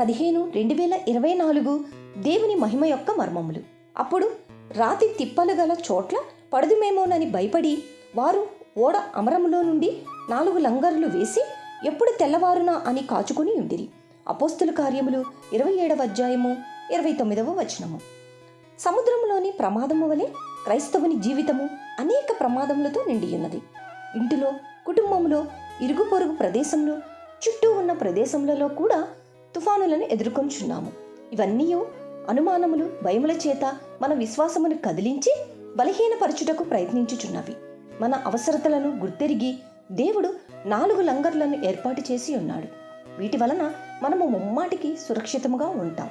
పదిహేను రెండు వేల ఇరవై నాలుగు దేవుని మహిమ యొక్క మర్మములు. అప్పుడు రాతి తిప్పలు గల చోట్ల పడదుమేమోనని భయపడి వారు ఓడ అమరములో నుండి నాలుగు లంగర్లు వేసి ఎప్పుడు తెల్లవారునా అని కాచుకుని ఉండిరి. అపోస్తుల కార్యములు ఇరవై ఏడవ అధ్యాయము ఇరవై తొమ్మిదవ వచనము. సముద్రంలోని ప్రమాదము వలె క్రైస్తవుని జీవితము అనేక ప్రమాదములతో నిండి ఉన్నది ఇంటిలో కుటుంబంలో ఇరుగు పొరుగు ప్రదేశంలో చుట్టూ ఉన్న ప్రదేశములలో కూడా తుఫానులను ఎదుర్కొంచున్నాము. ఇవన్నీ అనుమానములు భయముల చేత మన విశ్వాసమును కదిలించి బలహీనపరచుటకు ప్రయత్నించుచున్నవి. మన అవసరతలను గుర్తెరిగి దేవుడు నాలుగు లంగర్లను ఏర్పాటు చేసి ఉన్నాడు. వీటి వలన మనము ముమ్మాటికి సురక్షితముగా ఉంటాం.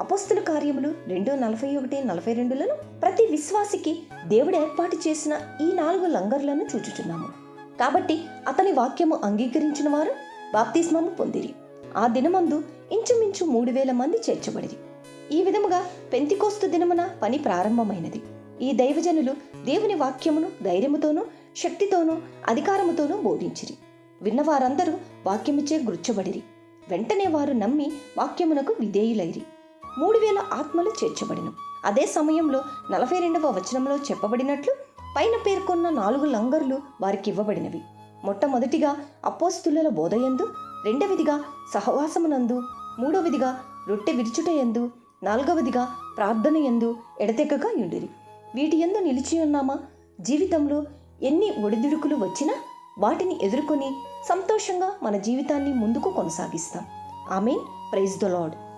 అపస్తుల కార్యములు రెండు నలభై ఒకటి నలభై రెండులను ప్రతి విశ్వాసికి దేవుడు ఏర్పాటు చేసిన ఈ నాలుగు లంగర్లను చూచుచున్నాము. కాబట్టి అతని వాక్యము అంగీకరించిన వారు బాప్తిస్మము పొందిరి. ఆ దినమందు ఇంచుమించు మూడు వేల మంది చేర్చబడిరి. ఈ విధముగా పెంతికోస్తు దినమున పని ప్రారంభమైనది. ఈ దైవజనులు దేవుని వాక్యమును ధైర్యముతోనూ శక్తితోనూ అధికారముతోనూ బోధించిరి. విన్నవారందరూ వాక్యముచే గుర్చబడిరి. వెంటనే వారు నమ్మి వాక్యమునకు విధేయులైరి. మూడు వేల ఆత్మలు చేర్చబడిను. అదే సమయంలో నలభై రెండవ వచనంలో చెప్పబడినట్లు పైన పేర్కొన్న నాలుగు లంగర్లు వారికి ఇవ్వబడినవి మొట్టమొదటిగా అపోస్తుల బోధయందు రెండవదిగా సహవాసమునందు మూడవదిగా రొట్టె విరుచుటయందు నాలుగవదిగా ప్రార్థన ఎందు ఎడతెక్కగా ఉండిరి వీటి ఎందు నిలిచి ఉన్నామా? జీవితంలో ఎన్ని ఒడిదుడుకులు వచ్చినా వాటిని ఎదుర్కొని సంతోషంగా మన జీవితాన్ని ముందుకు కొనసాగిస్తాం. ఆమెన్. Praise the lord